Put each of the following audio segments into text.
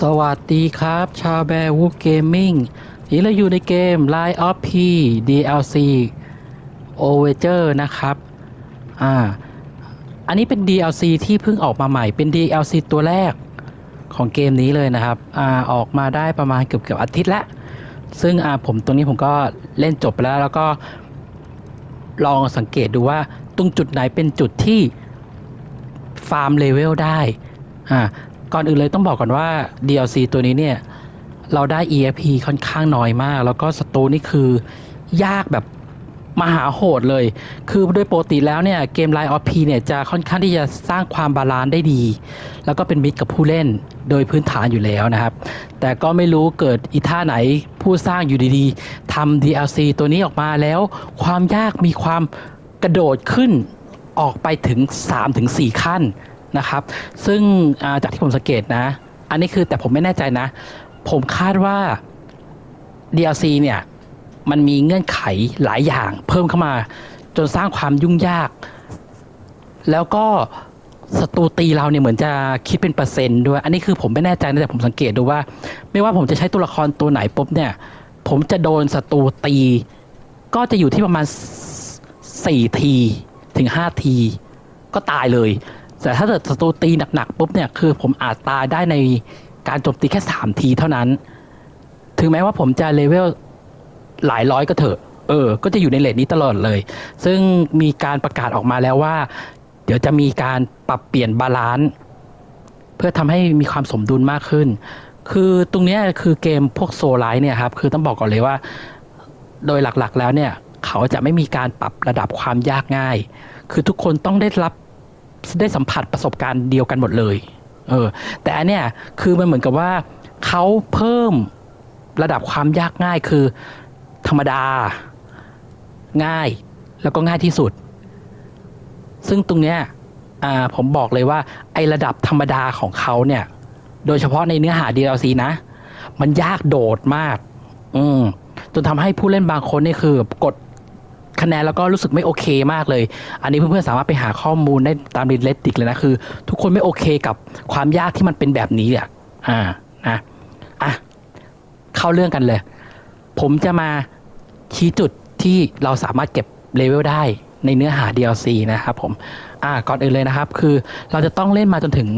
สวัสดีครับ ชาวแบร์วูฟเกมมิ่งนี่เราอยู่ในเกม Line of P DLC Overture นะครับ อ่า อันนี้เป็น DLC ที่เพิ่งออกมาใหม่ เป็น DLC ตัวแรกของเกมนี้เลยนะครับ อ่า ออกมาได้ประมาณเกือบเกือบอาทิตย์แล้วซึ่งอ่าผมตรงนี้ผมก็เล่นจบไปแล้ว แล้วก็ลองสังเกตดูว่าตรงจุดไหนเป็นจุดที่ฟาร์มเลเวลได้ อ่า ก่อนอื่นเลยต้องบอกก่อนว่า DLC ตัวนี้เนี่ย เราได้ EFP ค่อนข้างน้อยมาก แล้วก็สตูนี่คือยากแบบมหาโหดเลย คือโดยปกติแล้วเนี่ย เกม Line of P เนี่ยจะค่อนข้างที่จะสร้างความบาลานซ์ได้ดี แล้วก็เป็นมิตรกับผู้เล่นโดยพื้นฐานอยู่แล้วนะครับ แต่ก็ไม่รู้เกิดอีท่าไหนผู้สร้างอยู่ดีๆทำ DLC ตัวนี้ออกมาแล้ว ความยากมีความกระโดดขึ้นออกไปถึง 3-4 ขั้น นะครับ ซึ่งจากที่ผมสังเกตนะ อันนี้คือแต่ผมไม่แน่ใจนะ ผมคาดว่า DLC เนี่ย มันมีเงื่อนไขหลายอย่างเพิ่มเข้ามา จนสร้างความยุ่งยาก แล้วก็ศัตรูตีเราเนี่ยเหมือนจะคิดเป็นเปอร์เซ็นต์ด้วย อันนี้คือผมไม่แน่ใจนะแต่ผมสังเกตดูว่า ไม่ว่าผมจะใช้ตัวละครตัวไหนปุ๊บเนี่ย ผมจะโดนศัตรูตี ก็จะอยู่ที่ประมาณสี่ทีถึงห้าทีก็ตายเลย แต่ถ้าเกิดศัตรูตีหนักๆปุ๊บเนี่ยคือผมอาจตายได้ในการโจมตีแค่สามทีเท่านั้น ถึงแม้ว่าผมจะเลเวลหลายร้อยก็เถอะ เออ ก็จะอยู่ในเลทนี้ตลอดเลย ซึ่งมีการประกาศออกมาแล้วว่า เดี๋ยวจะมีการปรับเปลี่ยนบาลานซ์เพื่อทำให้มีความสมดุลมากขึ้น คือตรงนี้คือเกมพวกโซลไลท์เนี่ยครับ คือต้องบอกก่อนเลยว่า โดยหลักๆแล้วเนี่ย เขาจะไม่มีการปรับระดับความยากง่าย คือทุกคนต้องได้รับ ได้สัมผัสประสบการณ์เดียวกันหมดเลย เออ แต่อันเนี้ยคือมันเหมือนกับว่าเขาเพิ่มระดับความยากง่ายคือ ธรรมดา ง่ายแล้วก็ง่ายที่สุด ซึ่งตรงเนี้ยอ่าผมบอกเลยว่า ไอระดับธรรมดาของเขาเนี่ย โดยเฉพาะในเนื้อหา DLC นะ มันยากโดดมาก อืมจนทำให้ผู้เล่นบางคนนี่คือกด คะแนนแล้วก็รู้สึกไม่โอเคมากเลย อันนี้เพื่อนๆสามารถไปหาข้อมูลได้ตามรีเลติกเลยนะคือ ทุกคนไม่โอเคกับความยากที่มันเป็นแบบนี้อะอ่านะอะเข้าเรื่องกันเลย ผมจะมาชี้จุดที่เราสามารถเก็บเลเวลได้ในเนื้อหา DLC นะครับผม อ่า ก่อนอื่นเลยนะครับ คือเราจะต้องเล่นมาจนถึง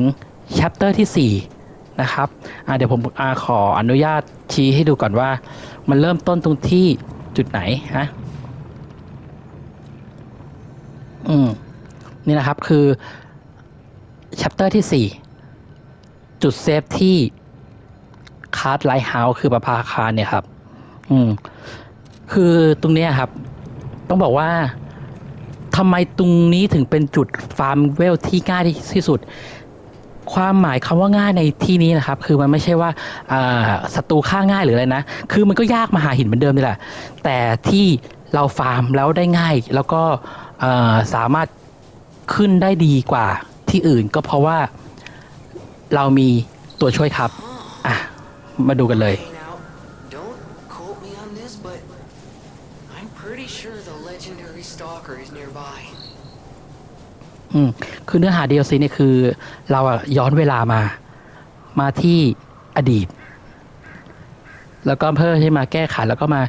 chapter ที่ 4 นะครับ อ่า เดี๋ยวผมอาขออนุญาตชี้ให้ดูก่อนว่า มันเริ่มต้นตรงที่จุดไหนฮะ อืมนี่นะครับคือ chapter ที่ 4 จุดเซฟที่คาร์ดไลท์เฮาส์คือประภาคารเนี่ยครับ อืม คือตรงนี้ครับ ต้องบอกว่าทำไมตรงนี้ถึงเป็นจุดฟาร์มเวลที่ง่ายที่สุด ความหมายคำว่าง่ายในที่นี้นะครับ คือมันไม่ใช่ว่าศัตรูฆ่าง่ายหรืออะไรนะ คือมันก็ยากมาหาหินเหมือนเดิมนี่แหละ แต่ที่เราฟาร์มแล้วได้ง่าย แล้วก็ สามารถขึ้นได้ดีกว่าที่อื่นก็เพราะว่าเรามีตัวช่วยครับ อะ มาดูกันเลย Hey now, don't quote me on this, but I'm pretty sure the legendary stalker is nearby. อืม คือเนื้อหา DLC เนี่ยคือ เราอะย้อนเวลามา มาที่อดีต แล้วก็เพื่อให้มาแก้ไขแล้วก็มา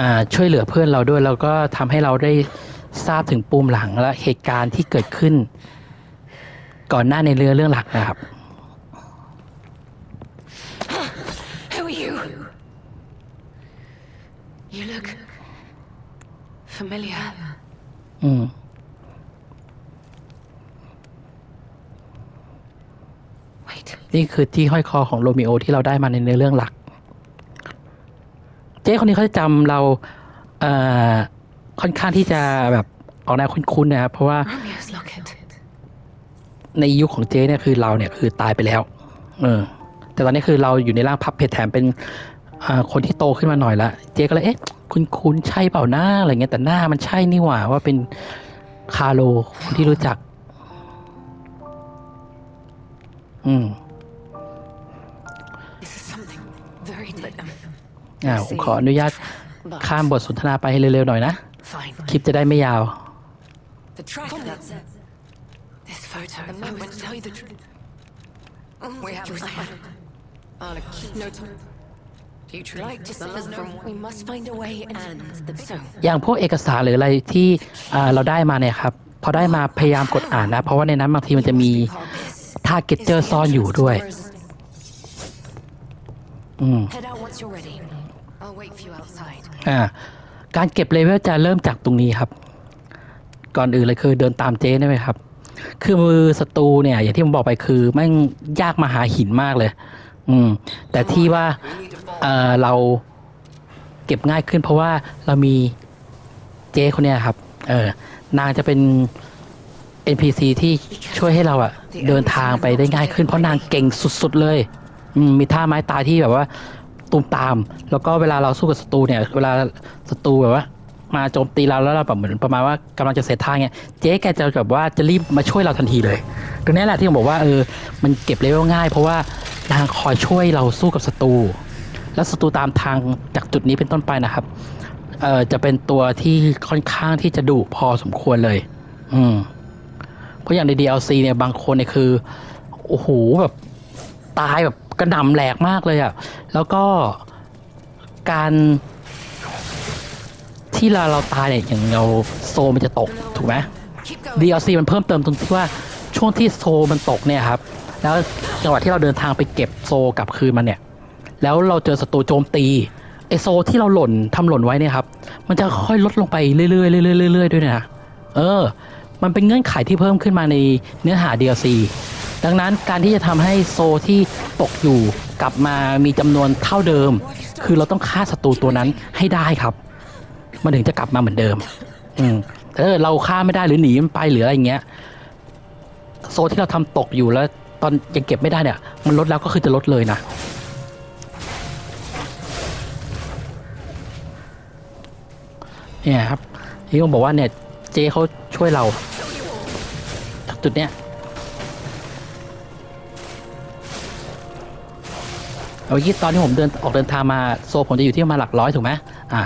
อ่าช่วยเหลือเพื่อนเราด้วย แล้วก็ทำให้เราได้ ทราบถึงปูมหลังและเหตุการณ์ที่เกิดขึ้น ก่อนหน้าในเรือเรื่องหลักนะครับ Who are you? You look familiar. อืม Wait, นี่คือที่ห้อยคอของโรมิโอที่เราได้มาในเนื้อเรื่องหลัก เจ๊คนนี้เขาจะจำเราเอ่อค่อนข้างที่จะแบบ ออกแนวคุ้นๆนะครับ เพราะว่า Romeo's locket. ในยุคของเจ๊เนี่ยคือเราเนี่ยคือตายไปแล้ว เออ แต่ตอนนี้คือเราอยู่ในร่างพับเพจแถมเป็นอ่าคนที่โตขึ้นมาหน่อยละเจ๊ก็เลยเอ๊ะคุณคุณใช่เปล่าหน้าอะไรเงี้ยแต่หน้ามันใช่นี่หว่าว่าเป็นคาโลคนที่รู้จัก อืม This is something very but um, อ่าผมขออนุญาตข้ามบทสนทนาไปให้เร็วๆหน่อยนะ fine. คลิปจะได้ไม่ยาว The tracker. This photo. I will tell you the truth. We have I responded. On a key note. Future Like to see us from. We must find a way and the so. อย่างพวกเอกสารหรืออะไรที่อ่าเราได้มาเนี่ยครับพอได้มาพยายามกดอ่านนะ เพราะว่าในนั้นบางทีมันจะมีทาร์เก็ตเจอร์ซ่อนอยู่ด้วย อืม Head out once you're ready. I'll wait for you outside. อ่าการเก็บเลเวลจะเริ่มจากตรงนี้ครับ ก่อนอื่นเลยคือเดินตามเจ๊ได้ไหมครับ คือมือศัตรูเนี่ย อย่างที่ผมบอกไปคือแม่งยากมาหาหินมากเลย อืม แต่ที่ว่า เออเราเก็บง่ายขึ้นเพราะว่าเรามีเจ๊คนเนี้ยครับ เออ นางจะเป็น NPC ที่ช่วยให้เราอะเดินทางไปได้ง่ายขึ้นเพราะนางเก่งสุด ๆ เลยอืมมีท่าไม้ตายที่แบบว่า ตูมตาม แล้วก็เวลาเราสู้กับศัตรูเนี่ย เวลาศัตรูแบบว่า มาโจมตีเราแล้วเราแบบเหมือนประมาณว่ากำลังจะเสร็จทางเนี่ยเจ๊แกจะแบบว่าจะรีบมาช่วยเราทันทีเลยตรงนี้แหละที่ผมบอกว่าเออมันเก็บเลเวลง่าย เพราะว่านางคอยช่วยเราสู้กับศัตรูและศัตรูตามทางจากจุดนี้เป็นต้นไปนะครับเอ่อจะเป็นตัวที่ค่อนข้างที่จะดุพอสมควรเลย อืมเพราะอย่างใน DLC เนี่ยบางคนเนี่ยคือโอ้โหแบบตายแบบกระหน่ำแหลกมากเลยอะ่ะ แล้วก็การ ที่เราเราตายเนี่ยอย่างเราโซมันจะตกถูกไหม DLC มันเพิ่มเติมตรงที่ว่าช่วงที่โซมันตกเนี่ยครับ แล้วจังหวะที่เราเดินทางไปเก็บโซกลับคืนมาเนี่ย แล้วเราเจอศัตรูโจมตีไอโซที่เราหล่นทำหล่นไว้เนี่ยครับ มันจะค่อยลดลงไปเรื่อยๆเรื่อยๆเรื่อยๆด้วยนะเออ มันเป็นเงื่อนไขที่เพิ่มขึ้นมาในเนื้อหา DLC ดังนั้นการที่จะทำให้โซที่ตกอยู่กลับมามีจำนวนเท่าเดิม คือเราต้องฆ่าศัตรูตัวนั้นให้ได้ครับ มันถึงจะกลับมาเหมือนเดิม อืมแต่ถ้าเกิดเราฆ่าไม่ได้หรือหนีมันไปหรืออะไรเงี้ย โซที่เราทำตกอยู่แล้ว ตอนยังเก็บไม่ได้เนี่ย มันลดแล้วก็คือจะลดเลยนะเนี่ยครับที่ผมบอกว่าเนี่ย เจเขาช่วยเราจากจุดเนี้ยเอาเมื่อกี้ตอนที่ผมเดินออกเดินทางมาโซผมจะอยู่ที่ประมาณหลักร้อยถูกไหมอ่า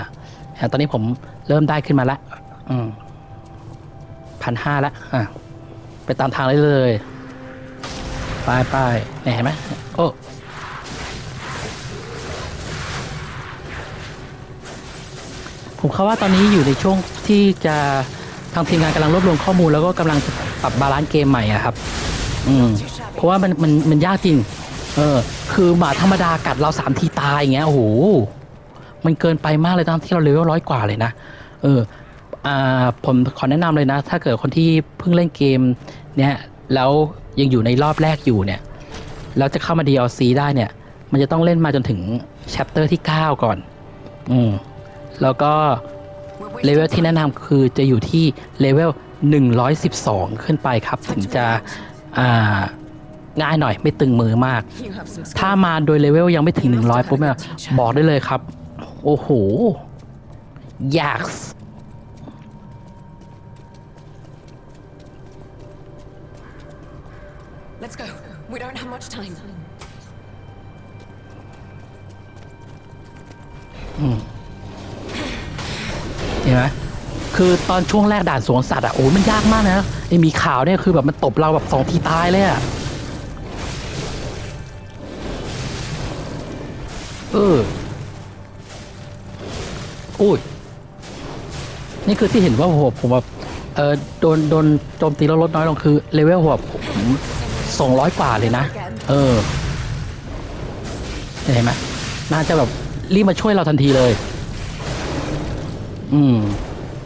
ต่ตอนนี้ผมเริ่มได้ขึ้นมาล้วอืมพันห้าล้วอ่าไปตามทางเลยเลยไปไปเนี่ยเห็นไหมโอ้ผมเข้าว่าตอนนี้อยู่ในช่วงที่จะทางทีมงานกำลังรวบรวมข้อมูลแล้วก็กำลังปรับบาลานซ์เกมใหม่อะครับ อืม เพราะว่ามันมันมันยากจริง เออ คือหมาธรรมดากัดเราสามทีตายอย่างเงี้ยโอ้โห มันเกินไปมากเลยตอนที่เราเลเวลร้อยกว่าเลยนะ เอออ่าผมขอแนะนำเลยนะ ถ้าเกิดคนที่เพิ่งเล่นเกม เนี่ยแล้วยังอยู่ในรอบแรกอยู่เนี่ยแล้วจะเข้ามา DLC ได้เนี่ย มันจะต้องเล่นมาจนถึง chapter ที่ 9 ก่อน อืม แล้วก็เลเวลที่แนะนำคือจะอยู่ที่เลเวล 112 ขึ้นไปครับ ถึงจะอ่าง่ายหน่อยไม่ตึงมือมาก ถ้ามาโดยเลเวลยังไม่ถึง 100 ปุ๊บเนี่ยบอกได้เลยครับ โอ้โหยาก Let's go. We don't have much time. เห็นไหมคือตอนช่วงแรกด่านสวนสัตว์อะโอ้ยมันยากมากนะไอหมีขาวเนี่ยคือแบบมันตบเราแบบสองทีตายเลยอะ เอออุ้ นี่คือที่เห็นว่าโอ้โหผมแบบเออโดนโดนโจมตีแล้วลดน้อยลงคือเลเวลหัวผมสองร้อยกว่าเลยนะ เออเห็นไหมน่าจะแบบรีบมาช่วยเราทันทีเลย อืม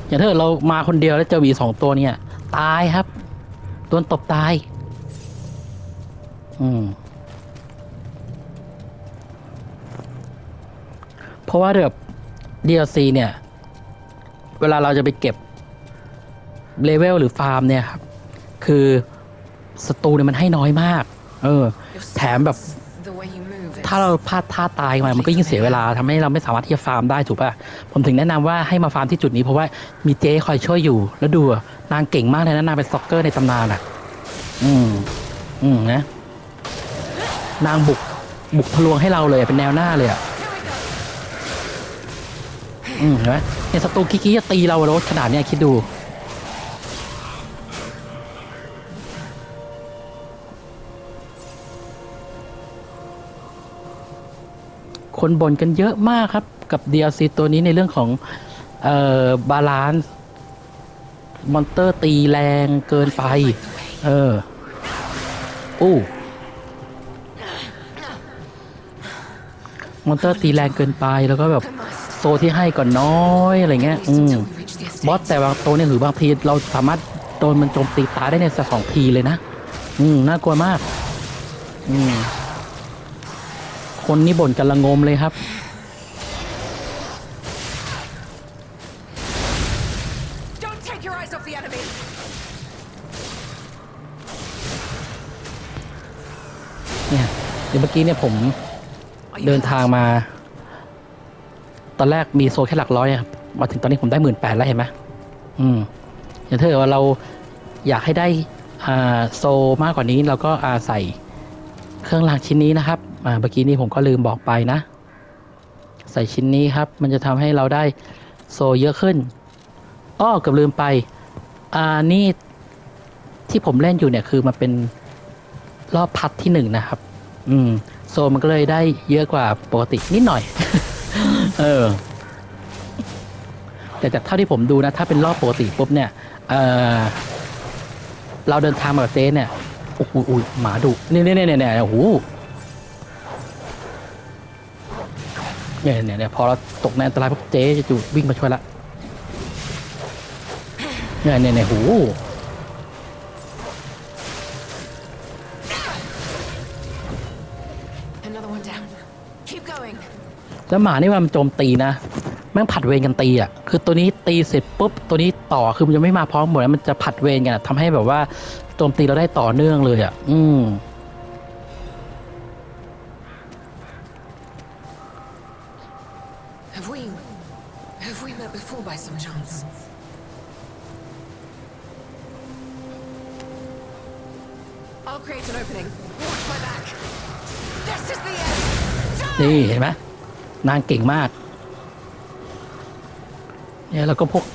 อย่างถ้าเกิดเรามาคนเดียวแล้วเจอหมีสองตัวเนี่ย ตายครับโดนตบตาย อืม เพราะว่าแบบ DLC เนี่ย เวลาเราจะไปเก็บเลเวลหรือฟาร์มเนี่ยครับ คือศัตรูเนี่ยมันให้น้อยมาก เออ แถมแบบ The way you move. ถ้าเราพลาดท่าตายมามันก็ยิ่งเสียเวลาทำให้เราไม่สามารถที่จะฟาร์มได้ถูกป่ะ ผมถึงแนะนำว่าให้มาฟาร์มที่จุดนี้เพราะว่ามีเจ๊คอยช่วยอยู่ แล้วดูอะนางเก่งมากเลยนะนางเป็นซ็อกเกอร์ในตำนานอะ อืม อืมนะ นางบุกบุกทะลวงให้เราเลยเป็นแนวหน้าเลยอะ อืมเห็นไหมเนี่ยศัตรูคิกี้จะตีเรารถขนาดเนี้ยคิดดูคนบ่นกันเยอะมากครับ กับ DLC ตัวนี้ในเรื่องของ เอ่อบาลานซ์มอนเตอร์ตีแรงเกินไป เอออู้มอนเตอร์ตีแรงเกินไปแล้วก็แบบ โซที่ให้ก่อนน้อยอะไรเงี้ย At อื least ม until we reach the บอส estate. แต่บางตัวเนี่ยหรือบางทีเราสามารถโดนมันโจมตีตายได้ในสักสองทีเลยนะอืมน่ากลัวมาก อืมคนนี่บ่นกันละงมเลยครับ Don't take your eyes off the enemy. เนี่ยเดี๋ยวเมื่อกี้เนี่ยผม Are you เดิน hurt? ทางมา ตอนแรกมีโซแค่หลักร้อยครับมาถึงตอนนี้ผมได้หมื่นแปดแล้วเห็นไหมอืมอย่างถ้าเกิดว่าเราอยากให้ได้อ่าโซมากกว่านี้เราก็อาใส่เครื่องรางชิ้นนี้นะครับอ่าเมื่อกี้นี้ผมก็ลืมบอกไปนะ ใส่ชิ้นนี้ครับ มันจะทำให้เราได้โซเยอะขึ้นอ้อเกับลืมไปอ่านี่ที่ผมเล่นอยู่เนี่ยคือมันเป็นรอบพัดที่หนึ่งนะครับ อืม โซมันก็เลยได้เยอะกว่าปกตินิดหน่อย เออ แต่จากเท่าที่ผมดูนะ ถ้าเป็นรอบปกติปุ๊บเนี่ย เออเราเดินทางมากับเจ๊เนี่ยโอ้โหอุ๊ยหมาดุเนี่ยเนี่ยเนี่ยเนี่ยโอ้โหเนี่ยเนี่ยเนี่ยพอเราตกในอันตรายปุ๊บเจ๊จะจูวิ่งมาช่วยละเนี่ยเนี่ยเนี่ยโอ้โห แล้วหมานี่มันโจมตีนะแม่งผัดเวรกันตีอะคือตัวนี้ตีเสร็จปุ๊บตัวนี้ต่อคือมันจะไม่มาพร้อมหมดแล้วมันจะผัดเวรกันอะทำให้แบบว่าโจมตีเราได้ต่อเนื่องเลยอะ อืม นางเก่งมาก เนี่ยแล้วก็พวก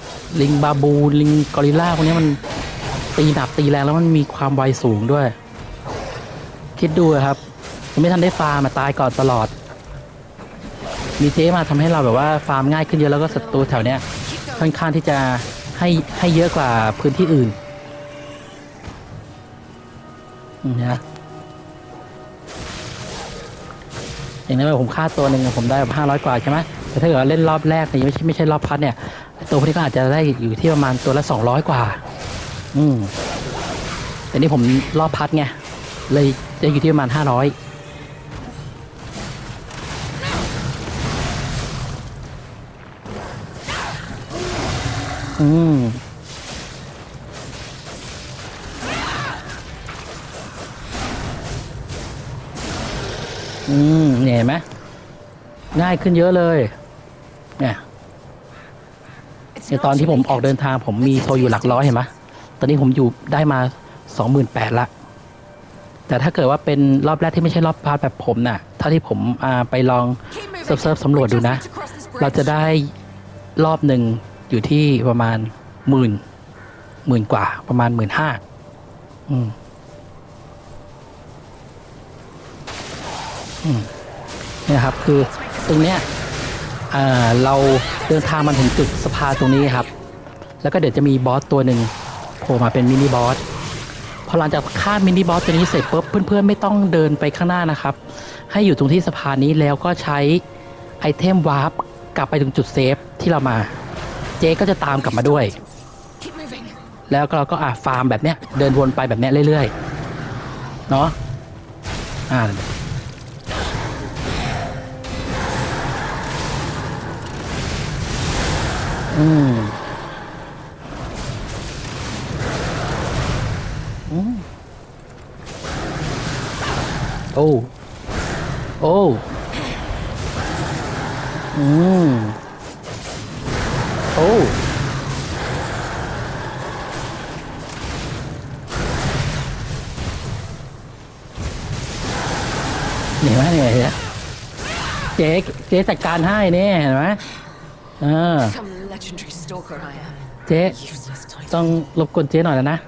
ลิงบาบูลิงกอริลล่าพวกนี้มันตีหนักตีแรงแล้วมันมีความไวสูงด้วย คิดดูครับไม่ทันได้ฟาร์มาตายก่อนตลอด มีเจมาทำให้เราแบบว่าฟาร์มง่ายขึ้นเยอะแล้วก็ศัตรูแถวเนี้ยค่อนข้างที่จะให้ให้เยอะกว่าพื้นที่อื่นนะ อย่างนั้นผมค่าตัวหนึ่งผมได้แบบห้าร้อยกว่าใช่ไหมแต่ถ้าเกิดเล่นรอบแรกเนี่ยไม่ใช่ไม่ใช่รอบพัดเนี่ย ตัวพวกนี้ก็อาจจะได้อยู่ที่ประมาณตัวละสองร้อยกว่า อืมแต่นี่ผมรอบพัดไงเลยจะอยู่ที่ประมาณห้าร้อยอืม อืมเนี่ยเห็นไหมง่ายขึ้นเยอะเลยเนี่ย It's ใน not ตอนที่ too ผม late ออก yet. เดินทางผมมีโทรอยู่หลักร้อยเห็นไหมตอนนี้ผมอยู่ได้มาสองหมื่นแปดละ แต่ถ้าเกิดว่าเป็นรอบแรกที่ไม่ใช่รอบพาร์ทแบบผมน่ะ เท่าที่ผมอ่าไปลอง Keep moving. เซิร์ฟเซิร์ฟสำรวจดูนะ We just need to cross this bridge. เราจะได้รอบหนึ่งอยู่ที่ประมาณหมื่นหมื่นกว่าประมาณหมื่นห้าอืม อืมเนี่ยครับคือตรงเนี้ยเราเดินทางมาถึงจุดสะพานตรงนี้ครับ แล้วก็เดี๋ยวจะมีบอสตัวหนึ่งโผล่มาเป็นมินิบอสพอหลังจากฆ่ามินิบอสตัวนี้เสร็จปุ๊บเพื่อนๆไม่ต้องเดินไปข้างหน้านะครับ ให้อยู่ตรงที่สะพานนี้แล้วก็ใช้ไอเทมวาร์ปกลับไปถึงจุดเซฟที่เรามา เจ๊ก็จะตามกลับมาด้วย แล้วเราก็อ่าฟาร์มแบบเนี้ยเดินวนไปแบบเนี้ยเรื่อยๆ เนาะอ่า อืมอืมโอ้ โอ้ อืม โอ้ เห็นไหมเนี่ยเห็นไหมเจ๊เจ๊จัดการให้เนี่ยเห็นไหมเออ เจ๊ Useless title. ต้องรบกวนเจ๊หน่อยแล้วนะ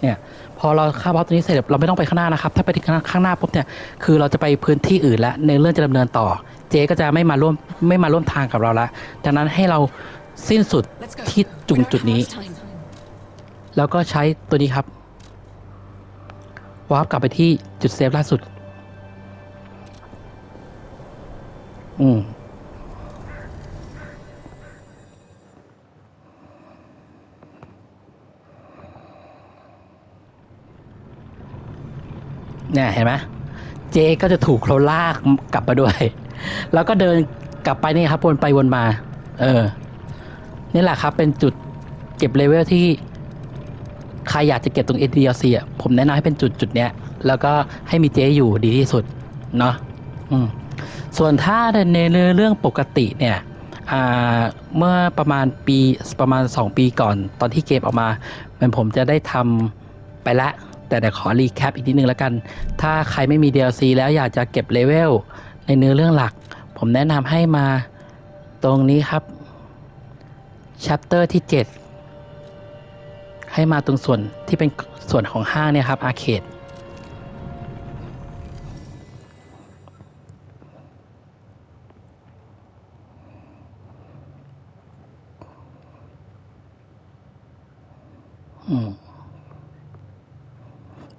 เนี่ย พออเราเข้าบอสตัวนี้เสร็จเราไม่ต้องไปข้างหน้านะครับ ถ้าไปที่ข้างข้างหน้าปุ๊บเนี่ยคือเราจะไปพื้นที่อื่นแล้วในเรื่องจะดำเนินต่อ เจก็จะไม่มาร่วมไม่มาร่วมทางกับเราละดังนั้นให้เราสิ้นสุด Let's go. ที่จุด We don't จุด have นี้ much time. แล้วก็ใช้ตัวนี้ครับวาร์ปกลับไปที่จุดเซฟล่าสุด อืม เนี่ยเห็นไหมเจก็จะถูกเขาลากกลับมาด้วย แล้วก็เดินกลับไปนี่ครับวนไปวนมา เออ นี่แหละครับ เป็นจุดเก็บเลเวลที่ใครอยากจะเก็บตรง ADLC อะผมแนะนำให้เป็นจุดจุดเนี้ย แล้วก็ให้มีเจอยู่ดีที่สุด เนาะอืมส่วนถ้าในเรื่องปกติเนี่ยเมื่อประมาณปีประมาณ 2 ปีก่อน ตอนที่เกมออกมา มันผมจะได้ทำไปละ แต่เดี๋ยวขอรีแคปอีกนิดนึงแล้วกัน ถ้าใครไม่มี DLC แล้วอยากจะเก็บเลเวลในเนื้อเรื่องหลัก ผมแนะนำให้มาตรงนี้ครับ chapter ที่ 7 ให้มาตรงส่วนที่เป็นส่วนของห้างเนี่ยครับอาร์เคด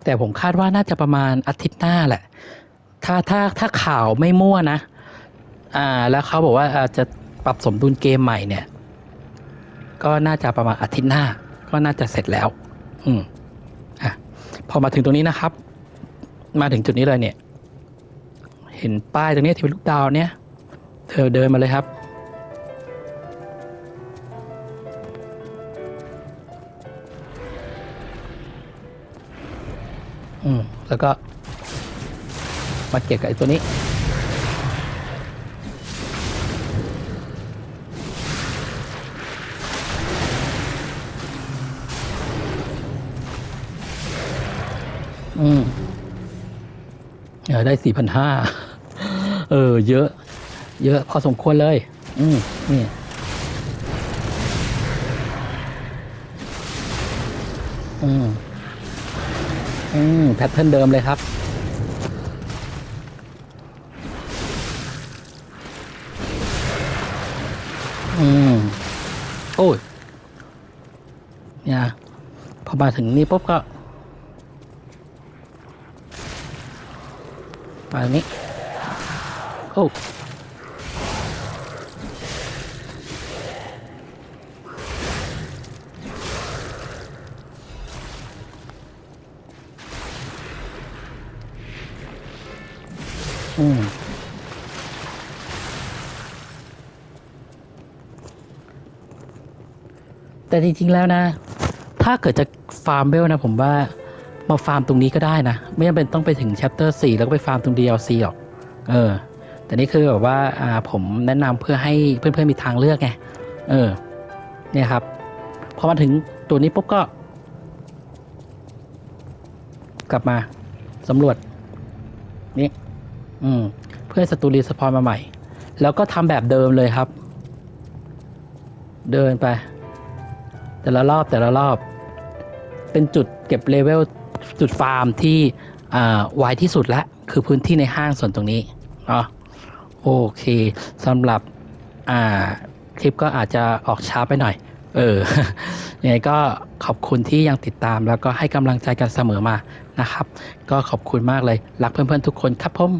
แต่ผมคาดว่าน่าจะประมาณอาทิตย์หน้าแหละ ถ้าถ้าถ้าข่าวไม่มั่วนะ อ่า แล้วเขาบอกว่าอาจจะปรับสมดุลเกมใหม่เนี่ย ก็น่าจะประมาณอาทิตย์หน้า ก็น่าจะเสร็จแล้ว อืมอะพอมาถึงตรงนี้นะครับ มาถึงจุดนี้เลยเนี่ย เห็นป้ายตรงนี้ที่เป็นลูกดาวเนี่ยเธอเดินมาเลยครับ แล้วก็มาเก็บกับไอ้ตัวนี้ อืมเออได้สี่พันห้าเออ เยอะ เยอะพอสมควรเลย อืมนี่อืม อืมแพทเทิร์นเดิมเลยครับ อืม โอ้ย เนี่ย พอมาถึงนี่ปุ๊บก็มาตรงนี้ โอ้ อืมแต่จริงๆแล้วนะ ถ้าเกิดจะฟาร์มเบลนะ ผมว่ามาฟาร์มตรงนี้ก็ได้นะ ไม่จำเป็นต้องไปถึง chapter 4 แล้วก็ไปฟาร์มตรง DLC หรอก เออ แต่นี่คือแบบว่าอ่าผมแนะนำเพื่อให้เพื่อนๆมีทางเลือกไง เออ เนี่ยครับ พอมาถึงตัวนี้ปุ๊บก็ กลับมาสำรวจ นี่ อืม เพื่อให้ศัตรูรีสปอนมาใหม่ แล้วก็ทำแบบเดิมเลยครับ เดินไป แต่ละรอบแต่ละรอบ เป็นจุดเก็บเลเวลจุดฟาร์มที่อ่าไวที่สุดละคือพื้นที่ในห้างส่วนตรงนี้เนาะโอเคสำหรับอ่าคลิปก็อาจจะออกช้าไปหน่อย เออยังไงก็ขอบคุณที่ยังติดตาม แล้วก็ให้กำลังใจกันเสมอมานะครับ ก็ขอบคุณมากเลย รักเพื่อนๆทุกคนครับผม